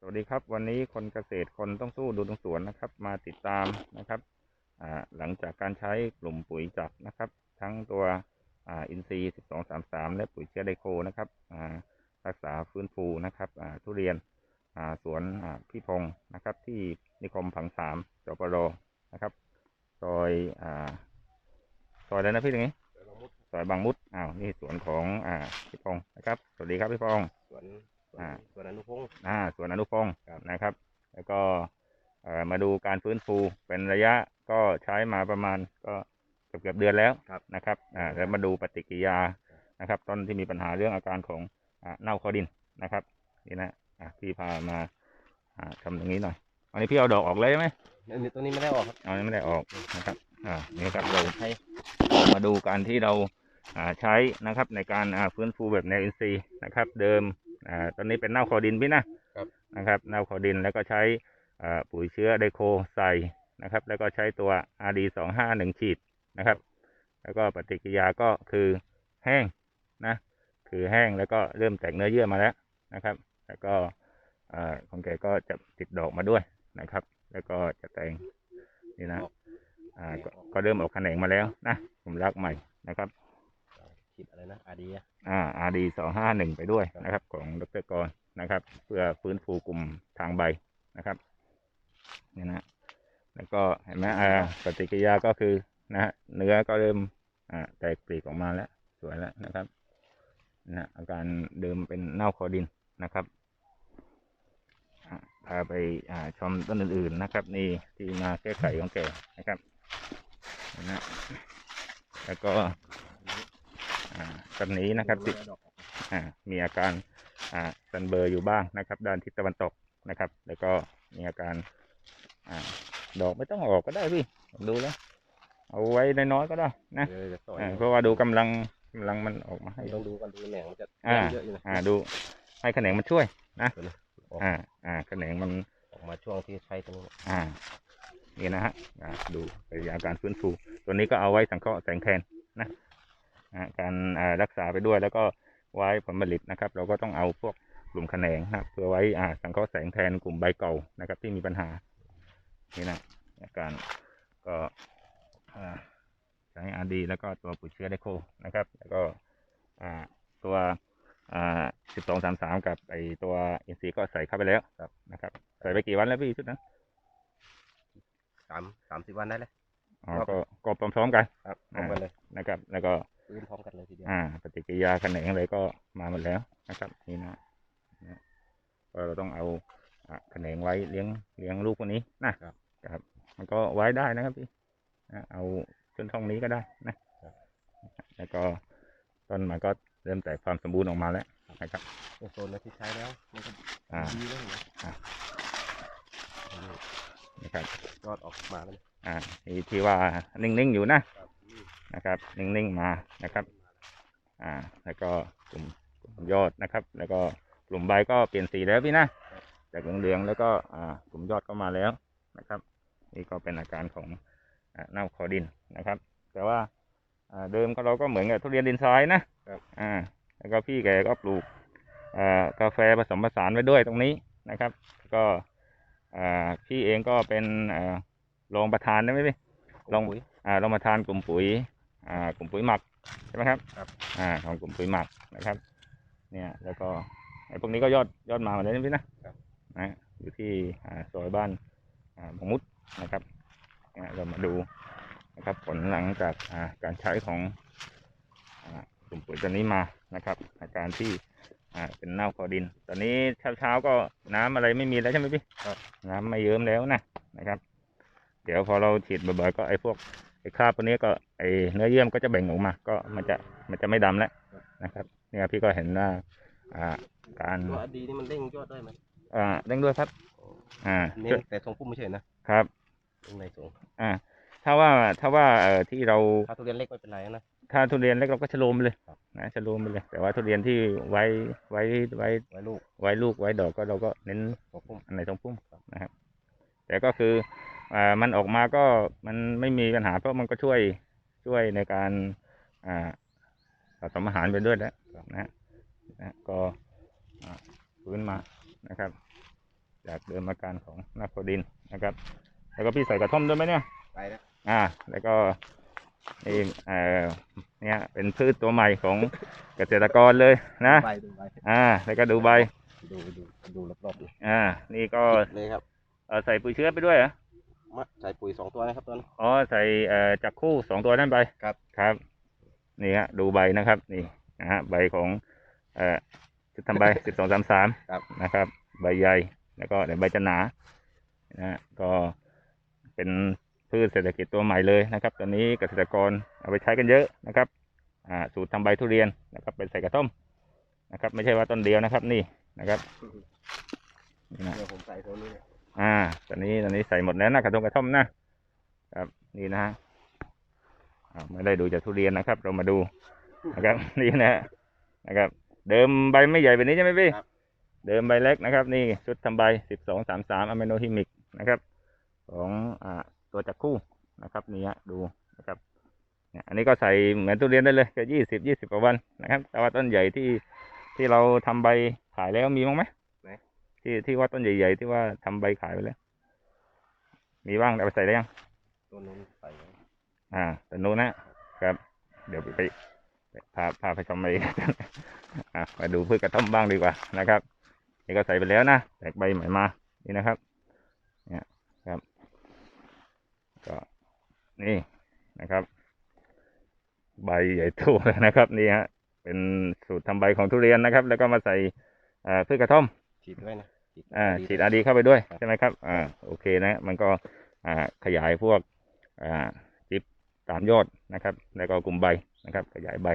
สวัสดีครับ วันนี้คนเกษตรคนต้องสู้ดูตรงสวนนะครับ มาติดตามนะครับอ่าหลังจากการใช้กลุ่มปุ๋ยจับนะครับ ทั้งตัวอ่าอินทรีย์1233และปุ๋ยเชื้อไดโคนะครับอ่ารักษาฟื้นฟูนะครับอ่าทุเรียนอ่าสวนอ่าพี่พงศ์นะครับ ที่นิคมผังสามจปรนะครับซอยอ่าซอยอะไรนะพี่ตรงนี้ซอยบางมุดอ้าวนี่สวนของอ่าพี่พงศ์นะครับ สวัสดีครับพี่พงศ์สวนสวน อ่า สวนอนุพงศ์อ่าสวนอนุพงศ์ครับนะครับ แล้วก็เอ่อมาดูการฟื้นฟูเป็นระยะก็ใช้มาประมาณก็เกือบเกือบเดือนแล้วครับนะครับอ่าแล้วมาดูปฏิกิริยานะครับ ต้นที่มีปัญหาเรื่องอาการของอ่าเน่าคอดินนะครับนี่นะอ่าพี่พามาอ่าทำตรงนี้หน่อย อันนี้พี่เอาดอกออกเลยใช่ไหมอันนี้ตัวนี้ไม่ได้ออกครับเอานี่ไม่ได้ออกนะครับอ่านี่ครับเราให้มาดูการที่เราอ่าใช้นะครับในการอ่าฟื้นฟูแบบแนวอินทรีย์นะครับ เดิม อ่าตอนนี้เป็นเน่าคอดินพี่นะครับ นะครับเน่าคอดินแล้วก็ใช้อ่าปุ๋ยเชื้อไดโคใส่นะครับ แล้วก็ใช้ตัว RD สองห้าหนึ่งฉีดนะครับ แล้วก็ปฏิกิริยาก็คือแห้งนะ คือแห้งแล้วก็เริ่มแตกเนื้อเยื่อมาแล้วนะครับ แล้วก็อ่าของแกก็จะติดดอกมาด้วยนะครับ แล้วก็จะแตงนี่นะออกอ่าก็ก็เริ่มออกแขนงมาแล้วนะผมรักใหม่นะครับ ฉีดอะไรนะอาดีอ่า RD สองห้าหนึ่งไปด้วยนะครับ ของดรกรนะครับ เพื่อฟื้นฟูกลุ่มทางใบนะครับนี่นะแล้วก็เห็นไหมอ่าปฏิกิริยาก็คือนะฮะเนื้อก็เริ่มอ่าแตกปลีกออกมาแล้วสวยแล้วนะครับนะอาการเดิมเป็นเน่าคอดินนะครับพาไปอ่าชมต้นอื่นๆนะครับ นี่ที่มาแก้ไขของแกนะครับนะแล้วก็ อ่าต้นนี้นะครับติดดอกออกอ่ามีอาการอ่าสันเบลอร์อยู่บ้างนะครับ ด้านทิศตะวันตกนะครับ แล้วก็มีอาการอ่าดอกไม่ต้องออกก็ได้พี่ผมดูแล้ว เอาไว้น้อยๆก็ได้นะเออจะต่อยอ่าเพราะว่าดูกำลังกำลังมันออกมาให้ต้องดูกันดูแหน่งมันจะอ่าเยอะอยู่นะอ่าดูให้แขนงมันช่วยนะตัวนี้ออกอ่าอ่าแขนงมันออกมาช่วงที่ใช้ตัวนี้อ่านี่นะฮะอ่าดูระยะการฟื้นฟู ตัวนี้ก็เอาไว้สังเคราะห์แสงแทนนะอ่า การอ่ารักษาไปด้วยแล้วก็ไว้ผลผลิตนะครับ เราก็ต้องเอาพวกกลุ่มแขนงนะครับเพื่อไว้อ่าสังเคราะห์แสงแทนกลุ่มใบเก่านะครับ ที่มีปัญหานี่นะอาการก็อ่าใช้อาดีแล้วก็ตัวปุ๋ยเชื้อไดโคนะครับ แล้วก็อ่าตัวอ่าสิบสองสามสามกับไอตัวอินทรีย์ก็ใส่เข้าไปแล้วครับนะครับ ใส่ไปกี่วันแล้วพี่ชุดนั้นสามสามสิบวันได้เลยอ๋อครับก็ก็พร้อมๆกันครับพร้อมกันเลยนะครับ แล้วก็ ฟื้นพร้อมกันเลยทีเดียว อ่า ปฏิกิริยาแขนงอะไรก็มาหมดแล้วนะครับนี่นะนะก็เราต้องเอาอ่าแขนงไว้เลี้ยงเลี้ยงลูกพวกนี้นะครับครับ มันก็ไว้ได้นะครับพี่นะเอาจนท่องนี้ก็ได้นะแล้วก็ต้นมันก็เริ่มแตกความสมบูรณ์ออกมาแล้วนะครับในโซนที่ใช้แล้วมันก็อ่าดีแล้วเห็นไหมอ่าอันนี้นะครับยอดออกมาแล้วอ่าที่ที่ว่านิ่งๆอยู่นะครับ นะครับ นิ่งๆมานะครับ อ่า แล้วก็กลุ่มกลุ่มยอดนะครับ แล้วก็กลุ่มใบก็เปลี่ยนสีแล้วพี่นะ จากเหลืองๆแล้วก็อ่ากลุ่มยอดก็มาแล้วนะครับ นี่ก็เป็นอาการของอ่าเน่าคอดินนะครับ แต่ว่าอ่าเดิมก็เราก็เหมือนกับทุเรียนดินทรายนะครับอ่า แล้วก็พี่แกก็ปลูกอ่ากาแฟผสมผสานไว้ด้วยตรงนี้นะครับ ก็อ่าพี่เองก็เป็นอ่ารองประธานได้ไหมพี่ลองปุ๋ยอ่าเรามาทานกลุ่มปุ๋ย อ่ากลุ่มปุ๋ยหมักใช่ไหมครับครับ อ่าของกลุ่มปุ๋ยหมักนะครับ เนี่ยแล้วก็ไอ้พวกนี้ก็ยอดยอดมาหมดเลยนะพี่นะครับ นะอยู่ที่อ่าซอยบ้านอ่าบางมุดนะครับเนี่ยเรามาดูนะครับ ผลหลังจากอ่าการใช้ของอ่ากลุ่มปุ๋ยตัวนี้มานะครับ อาการที่อ่าเป็นเน่าคอดิน ตอนนี้เช้าเช้าๆก็น้ำอะไรไม่มีแล้วใช่ไหมพี่ครับ น้ำไม่เยิ้มแล้วนะนะครับ เดี๋ยวพอเราฉีดบ่อยๆก็ไอ้พวกไอ้ คราบพวกนี้ก็ไอ้เนื้อเยื่อมนก็จะแบ่งออกมา ก็มันจะมันจะไม่ดำแล้วนะครับ เนี่ยพี่ก็เห็นว่าอ่าการตัวอาดีนี่มันเร่งยอดได้ไหมอ่าเร่งด้วยครับ อ่าเน้ช่วยนแต่ทรงพุ่มไม่ใช่นะครับตรงในทรงอ่า ถ้าว่าถ้าว่าเอ่อที่เราถ้าทุเรียนเล็กไม่เป็นไรนะถ้าทุเรียนเล็กเราก็ชะโลมไปเลยครับนะชะโลมไปเลย แต่ว่าทุเรียนที่ไว้ไว้ไว้ไว้ลูกไว้ลูกไว้ดอกก็เราก็เน้นทรงพุ่มอันไหนตรงพุ่มนะครับ แต่ก็คืออ่า มันออกมาก็มันไม่มีปัญหาเพราะมันก็ช่วยช่วยในการอ่าผสมอาหารไปด้วยแล้วนะฮะนะฮะก็อ่าฟื้นมานะครับ จากเดิมอาการของนาโคดินนะครับ แล้วก็พี่ใส่กระท่อมด้วยไหมเนี่ยไปแล้วอ่า แล้วก็นี่เอ่อเนี่ยเป็นพืชตัวใหม่ของเกษตรกรเลยนะไปดูไปอ่า แล้วก็ดูใบดูดูดูรอบๆดูอ่า นี่ก็เลยครับเอ่อใส่ปุ๋ยเชื้อไปด้วยเหรอ มาใส่ปุ๋ยสองตัวนะครับตอนนี้อ๋อใส่เอ่อจักคู่สองตัวนั่นไปครับ ครับ นี่ฮะดูใบนะครับ นี่นะฮะใบของเอ่อจุดทำใบ สิบสองสามสามครับ นะครับ ใบใหญ่แล้วก็เดี๋ยวใบจะหนานะฮะก็เป็นพืชเศรษฐกิจตัวใหม่เลยนะครับ ตอนนี้เกษตรกรเอาไปใช้กันเยอะนะครับอ่าสูตรทำใบทุเรียนนะครับเป็นใส่กระต้มนะครับ ไม่ใช่ว่าต้นเดียวนะครับ นี่นะครับนี่นะ เดี๋ยวผมใส่ตัวนี้เลย อ่า ตอนนี้ตอนนี้ใส่หมดแล้วนะกระทงกระท่อมนะครับนี่นะฮะอ่าไม่ได้ดูจากทุเรียนนะครับ เรามาดูนะครับนี่นะฮะนะครับ เดิมใบไม่ใหญ่แบบนี้ใช่ไหมพี่ครับเดิมใบเล็กนะครับ นี่ชุดทำใบสิบสองสามสามอะมิโนฮิมิกนะครับ ของอ่าตัวจักคู่นะครับนี่ฮะดูนะครับเนี่ยอันนี้ก็ใส่เหมือนทุเรียนได้เลยก็ยี่สิบยี่สิบกว่าวันนะครับ แต่ว่าต้นใหญ่ที่ที่เราทำใบขายแล้วมีบ้างไหม ที่ที่ว่าต้นใหญ่ๆที่ว่าทำใบขายไปแล้ว มีบ้างเอาไปใส่ได้ยังตัวนู้นใส่ไว้อ่าแต่นู้นนะครับ เดี๋ยวไปไปไปพาพาไปชมไปอะมาดูพืชกระท่อมบ้างดีกว่านะครับนี่ก็ใส่ไปแล้วนะแตกใบใหม่มานี่นะครับ เนี่ยครับก็นี่นะครับ ใบใหญ่โตเลยนะครับ นี่ฮะเป็นสูตรทำใบของทุเรียนนะครับ แล้วก็มาใส่อ่าพืชกระท่อม ฉีดไว้นะฉีดอ่าดีฉีดอาดีเข้าไปด้วยครับใช่ไหมครับอ่าโอเคนะ มันก็อ่าขยายพวกอ่าจิบตามยอดนะครับ แล้วก็กลุ่มใบนะครับ ขยายใบ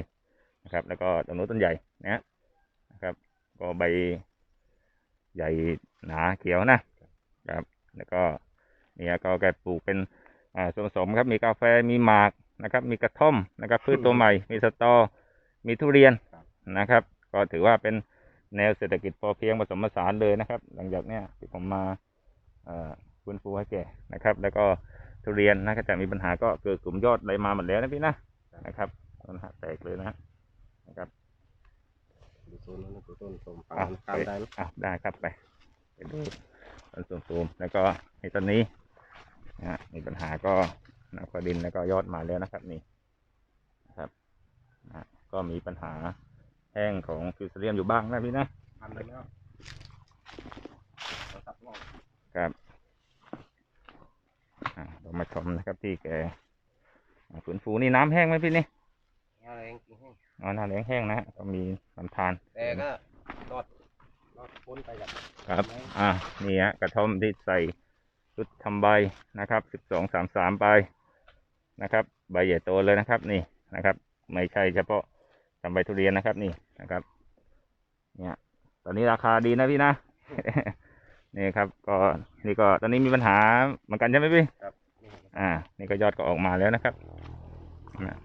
นะครับ แล้วก็ต้นนู้นต้นใหญ่นะฮะนะครับ ก็ใบใหญ่หนาเขียวนะครับ แล้วก็เนี่ยก็แกปลูกเป็นอ่าส่วนผสมครับมีกาแฟมีหมากนะครับ มีกระท่อมนะครับพืชตัวใหม่ มีสตอ มีทุเรียนนะครับ ก็ถือว่าเป็น แนวเศรษฐกิจพอเพียงผสมผสานเลยนะครับ หลังจากเนี้ยที่ผมมาเอ่อฟื้นฟูให้แกนะครับ แล้วก็ทุเรียนนะก็จะมีปัญหาก็เกิดกลุ่มยอดอะไรมาหมดแล้วนะพี่นะนะครับปัญหาแตกเลยนะฮะนะครับดูต้นนู้นดูต้นสมฟังอะตามไปได้ไหมอะได้ครับไปไปดูต้นสูงๆแล้วก็ในต้นนี้นะฮะมีปัญหาก็น้ำขวดินแล้วก็ยอดมาแล้วนะครับนี่นะครับนะฮะก็มีปัญหา แห้งของฟิวเซเรียมอยู่บ้างนะพี่นะทำไปแล้วเราตัดรอบครับอ่าเรามาชมนะครับที่แกอ่าฝืนฟูนี่น้ำแห้งไหมพี่นี่อะไรเองจริงให้อ๋อน้ำแห้งๆนะฮะก็มีลำธารแต่ก็รอดรอดพ้นไปกับครับ อ่านี่ฮะกระท่อมที่ใส่ชุดทำใบนะครับสิบสองสามสามใบนะครับ ใบใหญ่โตเลยนะครับ นี่นะครับ ไม่ใช่เฉพาะทำใบทุเรียนนะครับ นี่ นะครับ เนี่ย ตอนนี้ราคาดีนะพี่นะนี่ครับ ก็นี่ก็ตอนนี้มีปัญหาเหมือนกันใช่ไหมพี่ครับนี่ครับอ่า นี่ก็ยอดก็ออกมาแล้วนะครับนะ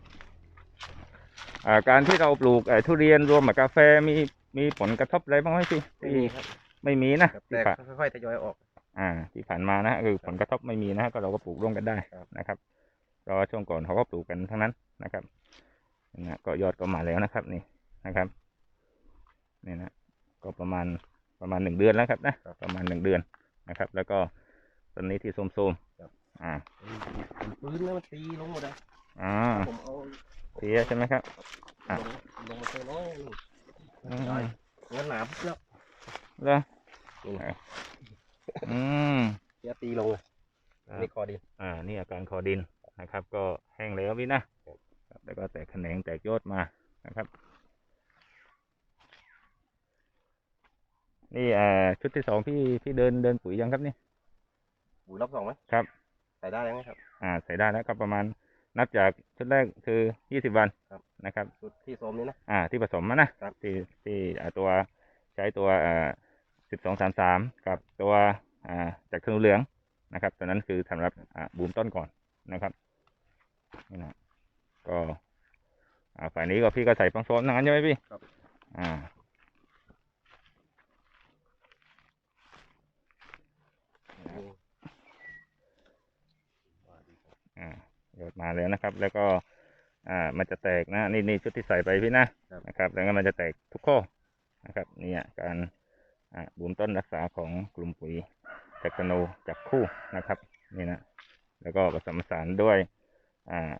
อ่าการที่เราปลูกเอ่อทุเรียนรวมกับกาแฟมีมีผลกระทบอะไรบ้างไหมพี่ไม่ที่มีครับ ไม่มีนะครับที่แต่ผ่านค่อยๆทยอยออก อ่า ที่ผ่านมานะคือผลกระทบไม่มีนะฮะก็เราก็ปลูกร่วมกันได้ครับนะครับเพราะว่าช่วงก่อนเขาก็ปลูกกันทั้งนั้นนะครับนะก็ยอดก็มาแล้วนะครับนี่ นะครับนี่นะก็ประมาณประมาณหนึ่งเดือนแล้วครับนะประมาณหนึ่งเดือนนะครับ แล้วก็ตอนนี้ที่โซมๆอ่ามันปืนแล้วมันตีลงหมดเลยอ่าผมเอาเสียใช่ไหมครับอะลงลงมาเท่น้อยนี่อืมเงินหนาปุ๊บแล้วแล้วนี่นะอืมเสียตีลงเลยครับนี่คอดีอ่านี่อาการคอดินนะครับ ก็แห้งแล้วพี่นะครับแล้วก็แตกแขนงแตกยอดมานะครับ นี่อ่าชุดที่สองพี่พี่เดินเดินปุ๋ยยังครับนี่ปุ๋ยรอบสองไหมครับ ใส่ได้ยังไหมครับ อ่า ใส่ได้แล้วก็ประมาณนับจากชุดแรกคือยี่สิบวันครับนะครับชุดที่โซมนี่นะอ่า ที่ผสมมานะครับที่ที่อ่าตัวใช้ตัวอ่าสิบสองสามสามกับตัวอ่าจากธนูเหลืองนะครับตัวนั้นคือสำหรับอ่าบูมต้นก่อนนะครับนี่นะก็อ่าฝ่ายนี้ก็พี่ก็ใส่ปังโซนทั้งนั้นใช่ไหมพี่ครับอ่า อ่ายอ ดมาแล้วนะครับ แล้วก็ อ่า มันจะแตกนะนี่นี่ชุดที่ใส่ไปพี่นะครับนะครับ แล้วก็มันจะแตกทุกข้อนะครับเนี่ยการอ่าบูมต้นรักษาของกลุ่มปุ๋ยเทคโนจากคู่นะครับนี่นะแล้วก็ผสมผสานด้วยอ่า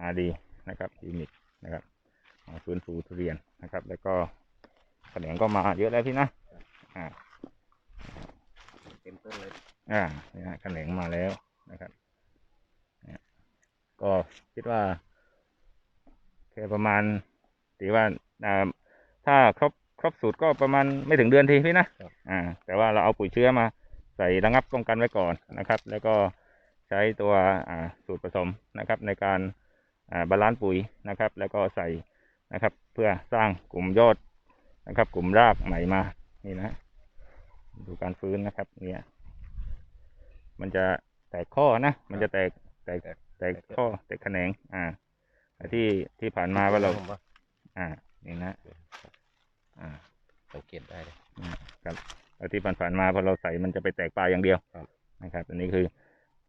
อาดีนะครับยูนิตนะครับมาฟื้นฟูทุเรียนนะครับ แล้วก็แขนงก็มาเยอะแล้วพี่นะอ่าเต็มต้นเลยอ่านี่ฮะแขนงมาแล้วนะครับเนี่ย ก็คิดว่าแค่ประมาณถือว่าอ่าถ้าครบครบสูตรก็ประมาณไม่ถึงเดือนทีพี่นะอ่า แต่ว่าเราเอาปุ๋ยเชื้อมาใส่ระงับป้องกันไว้ก่อนนะครับ แล้วก็ใช้ตัวอ่าสูตรผสมนะครับ ในการอ่าบาลานซ์ปุ๋ยนะครับ แล้วก็ใส่นะครับ เพื่อสร้างกลุ่มยอดนะครับ กลุ่มรากใหม่มานี่นะ ดูการฟื้นนะครับ เนี่ย มันจะแตกข้อนะ มันจะแตกแตก แตกข้อแตกแขนง อ่าแต่ที่ที่ผ่านมาว่าเราผมว่าอ่า นี่นะ อ่าสังเกตได้เลยครับแล้วที่ผ่านๆมาพอเราใส่มันจะไปแตกปลายอย่างเดียวครับนะครับ อันนี้คือ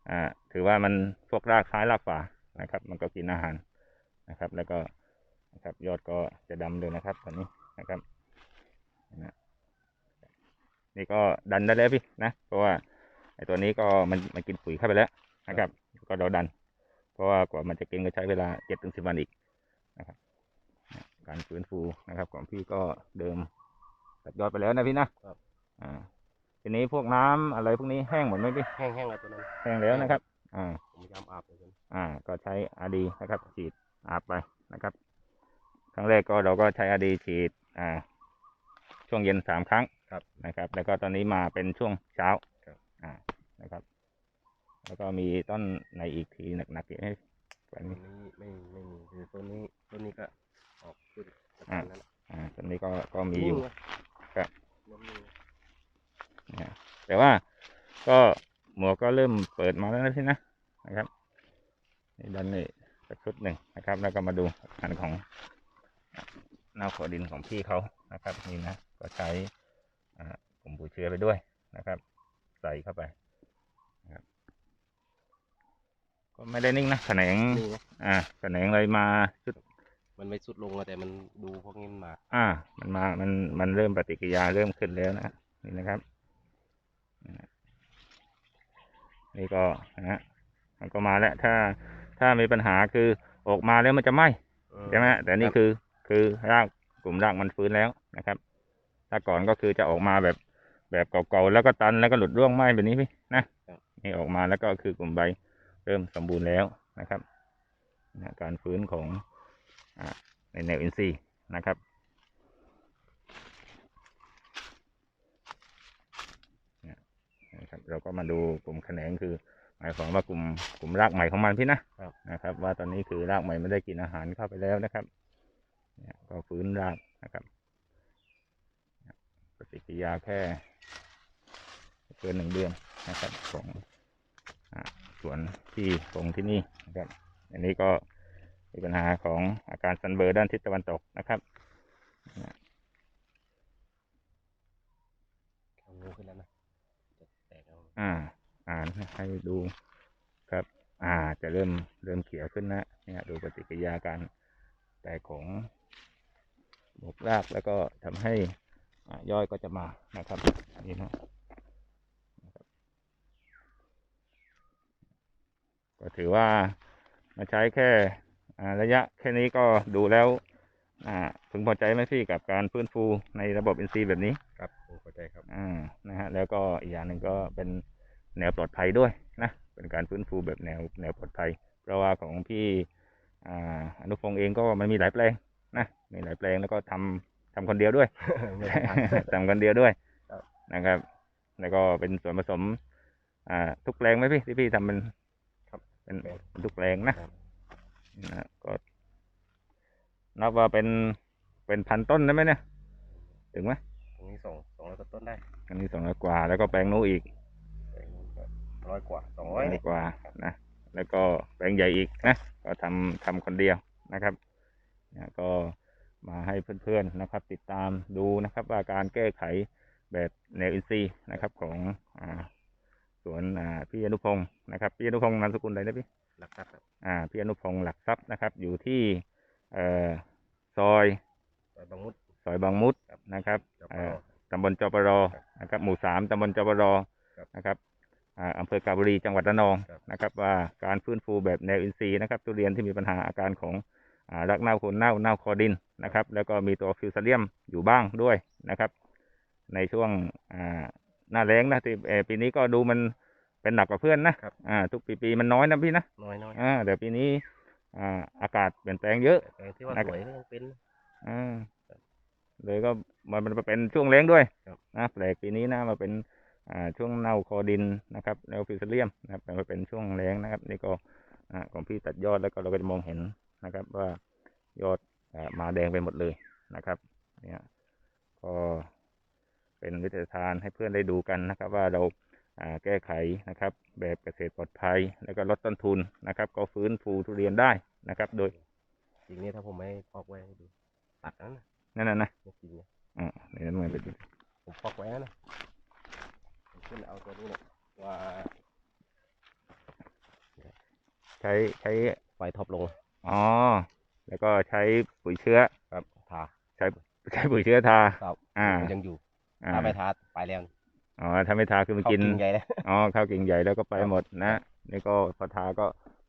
อ่า ถือว่ามันพวกรากซ้ายรากฝานะครับ มันก็กินอาหารนะครับ แล้วก็นะครับ ยอดก็จะดำเลยนะครับ ตอนนี้นะครับนะนี่ก็ดันได้แล้วพี่นะเพราะว่าไอ้ตัวนี้ก็มันมันกินปุ๋ยเข้าไปแล้วนะครับ ก็เราดันเพ ราะว่ากว่ามันจะเก่งก็ใช้เวลาเจ็ดถึงสิบวันอีกนะครับนะการฟื้นฟูนะครับ ของพี่ก็เดิมตัดยอดไปแล้วนะพี่นะอ่าทีนี้พวกน้ำอะไรพวกนี้แห้งหมดไหมพี่แห้งๆแล้วตัวนั้นแห้งแล้วนะครับอ่าผมพยายามอาบเลยตัวนั้นอ่า ก็ใช้อาดีนะครับฉีดอาบไปนะครับ ครั้งแรกก็เราก็ใช้อาดีฉีดอ่า ช่วงเย็นสามครั้งครับนะครับ แล้วก็ตอนนี้มาเป็นช่วงเช้าครับอ่านะครับ แล้วก็มีต้นในอีกทีหนักๆอีกให้แบบตัวนี้นี้ไม่ไม่มีคือต้นนี้ต้นนี้ก็ออกขึ้นประอ่ามาณนั้นอ่าต้นนี้ก็ก็มีอยู่นิ่งนะครับนิ่งๆนะนะฮะแต่ว่าก็หมวกก็เริ่มเปิดมาแล้วนะพี่นะนะครับนี่ดันนี่สักชุดหนึ่งนะครับ แล้วก็มาดูงานของหน้าขอดินของพี่เขานะครับนี่นะก็ใช้อ่ากลุ่มปุ๋ยเชื้อไปด้วยนะครับ ใส่เข้าไปนะครับ ก็ไม่ได้นิ่งนะแขนงนิ่งนะอ่าแขนงอะไรมาชุด มันไม่สุดลงอะแต่มันดูพวกนี้มันมา อ่า มันมา มัน มันเริ่มปฏิกิริยาเริ่มขึ้นแล้วนะ นี่นะครับนี่นะนี่ก็นะฮะมันก็มาแล้ว ถ้า ถ้ามีปัญหาคือออกมาแล้วมันจะไหม้ใช่ไหมแต่นี่คือ คือรากกลุ่มรากมันฟื้นแล้วนะครับ ถ้าก่อนก็คือจะออกมาแบบ แบบเก่าๆ แล้วก็ตันแล้วก็หลุดร่วงไหม้แบบนี้พี่ นะ นี่ออกมาแล้วก็คือกลุ่มใบ เริ่มสมบูรณ์แล้วนะครับนะการฟื้นของอ่าในแนวอินทรีย์นะครับเนี่ยนะครับ เราก็มาดูกลุ่มแขนงคือหมายความว่ากลุ่มกลุ่มรากใหม่ของมันพี่นะครับนะครับ ว่าตอนนี้คือรากใหม่ไม่ได้กินอาหารเข้าไปแล้วนะครับเนี่ยก็ฟื้นรากนะครับเนี่ยปฏิกิริยาแค่เกินหนึ่งเดือนนะครับของอา สวนที่ตรงที่นี่นะครับ อันนี้ก็มีปัญหาของอาการซันเบอร์ด้านทิศตะวันตกนะครับเอางูขึ้นแล้วนะจะแตกเอาอ่า อ่านให้ดูครับ อ่า จะเริ่มเริ่มเขียวขึ้นนะเนี่ยดูปฏิกิริยาการแตกของหมวกรากแล้วก็ทำให้อ่าย่อยก็จะมานะครับ นี่นะนะครับ ก็ถือว่ามาใช้แค่อ่าระยะแค่นี้ก็ดูแล้วอ่าพึงพอใจไหมพี่กับการฟื้นฟูในระบบอินทรีย์แบบนี้ครับผมเข้าใจครับอ่านะฮะแล้วก็อีกอย่างหนึ่งก็เป็นแนวปลอดภัยด้วยนะเป็นการฟื้นฟูแบบแนวแนวปลอดภัย เพราะว่าของพี่อ่าอนุพงศ์เองก็มันมีหลายแปลงนะมีหลายแปลงแล้วก็ทำทำคนเดียวด้วยไม่ได้ทันทำคนเดียวด้วยครับนะครับ แล้วก็เป็นส่วนผสม อ่า ทุกแปลงไหมพี่ที่พี่ทำเป็นครับ เป็นแปลงเป็นทุกแปลงนะครับนะก็นับว่าเป็นเป็นพันต้นได้ไหมเนี่ย ถึงไหมตรงนี้สองสองร้อยกว่าต้นได้อันนี้สองร้อยกว่า แล้วก็แปลงนู้นอีกแปลงนู้นก็ร้อยกว่าสองร้อยเนี่ยกว่านะแล้วก็แปลงใหญ่อีกนะก็ทำทำคนเดียวนะครับนะก็มาให้เพื่อนๆนะครับ ติดตามดูนะครับว่าการแก้ไขแบบแนวอินทรีย์นะครับของอ่า สวนอ่าพี่อนุพงศ์นะครับพี่อนุพงศ์นามสกุลอะไรนะพี่หลักทรัพย์ครับอ่าพี่อนุพงศ์หลักทรัพย์นะครับ อยู่ที่เอ่อซอยซอยบางมุดซอยบางมุดครับนะครับจอปเอ่รอตำบลจปรนะครับหมู่สามตำบลจปรกครับนะครับอ่าอำเภอกาบบุรีจังหวัดระนองครับ นะครับว่าการฟื้นฟูแบบแนวอินทรีย์นะครับทุเรียนที่มีปัญหาอาการของอ่ารักเน่าโคนเน่าเน่าคอดินนะครับแล้วก็มีตัวฟิวซาเลียมอยู่บ้างด้วยนะครับ ในช่วงอ่าหน้าแล้งนะที่เอ่อปีนี้ก็ดูมัน เป็นหนักกว่าเพื่อนนะครับ อ่า ทุกปีปีๆมันน้อยนะพี่นะน้อยน้อยอ่าแต่ปีนี้ อ่า อากาศเปลี่ยนแปลงเยอะ แต่ที่ว่านะครับสวยก็ยังเป็น อ่าเลยก็มันมันเป็นช่วงแล้งด้วยครับ นะแปลกปีนี้นะมาเป็นอ่าช่วงเน่าคอดินนะครับแล้วฟิวซเลียมนะครับมาเป็นช่วงแล้งนะครับ นี่ก็อ่าของพี่ตัดยอดแล้วก็เราก็จะมองเห็นนะครับ ว่ายอดอ่ามาแดงไปหมดเลยนะครับ เนี่ยก็เป็นวิทยาทานให้เพื่อนได้ดูกันนะครับ ว่าเราอ่า แก้ไขนะครับ แบบเกษตรปลอดภัย แล้วก็ลดต้นทุนนะครับ ก็ฟื้นฟูทุเรียนได้นะครับ โดยจริงนี่ถ้าผมไม่พอกไว้ให้ดูตัดแล้วนะนั่นน่ะนะไม่จริงนะอ่าในนั้นมันเป็นผมพอกไว้แล้วนะผมขึ้นเอาตัวนี้เนี่ยว่าใช้ใช้ไฟท็อปลงอ๋อแล้วก็ใช้ปุ๋ยเชื้อครับทาใช้ใช้ปุ๋ยเชื้อทาครับอ่ามันยังอยู่อ่าถ้าไม่ทาไปแล้ว อ๋อถ้าไม่ทาคือมันเข้ากินใหญ่เลยอ๋อข้าวกิ่งใหญ่แล้วก็ไปครับหมดนะนี่ก็พอทาก็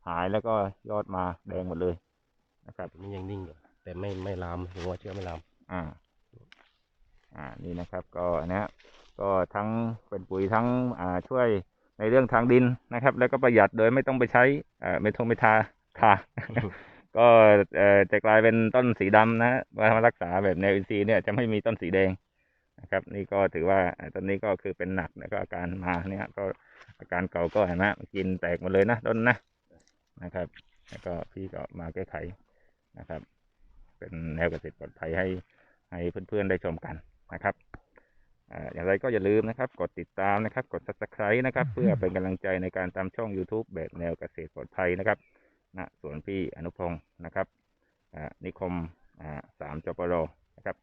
หายแล้วก็ยอดมาแดงหมดเลยนะครับมันยังนิ่งอยู่แต่ไม่ไม่ลามหัวเชื้อไม่ลามอ่า อ่านี่นะครับ ก็นะฮะก็ทั้งเป็นปุ๋ยทั้งอ่าช่วยในเรื่องทางดินนะครับ แล้วก็ประหยัดโดยไม่ต้องไปใช้อ่าไม่ต้องไปทาทาก็เอ่อจะกลายเป็นต้นสีดำนะว่ามารักษาแบบแนวอินทรีย์เนี่ยจะไม่มีต้นสีแดง นะครับ นี่ก็ถือว่าอ่าต้นนี้ก็คือเป็นหนักแล้วก็อาการมาเนี่ยก็อาการเก่าก็เห็นไหมกินแตกหมดเลยนะต้นนะนะครับ แล้วก็พี่ก็มาแก้ไขนะครับ เป็นแนวเกษตรปลอดภัยให้ให้เพื่อนๆได้ชมกันนะครับอ่าอย่างไรก็อย่าลืมนะครับ กดติดตามนะครับ กด subscribe นะครับ เพื่อเป็นกำลังใจในการตามช่อง YouTube แบบแนวเกษตรปลอดภัยนะครับณสวนพี่อนุพงศ์นะครับอ่านิคมอ่าสามจปรนะครับ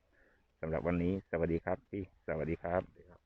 สำหรับวันนี้สวัสดีครับพี่สวัสดีครับ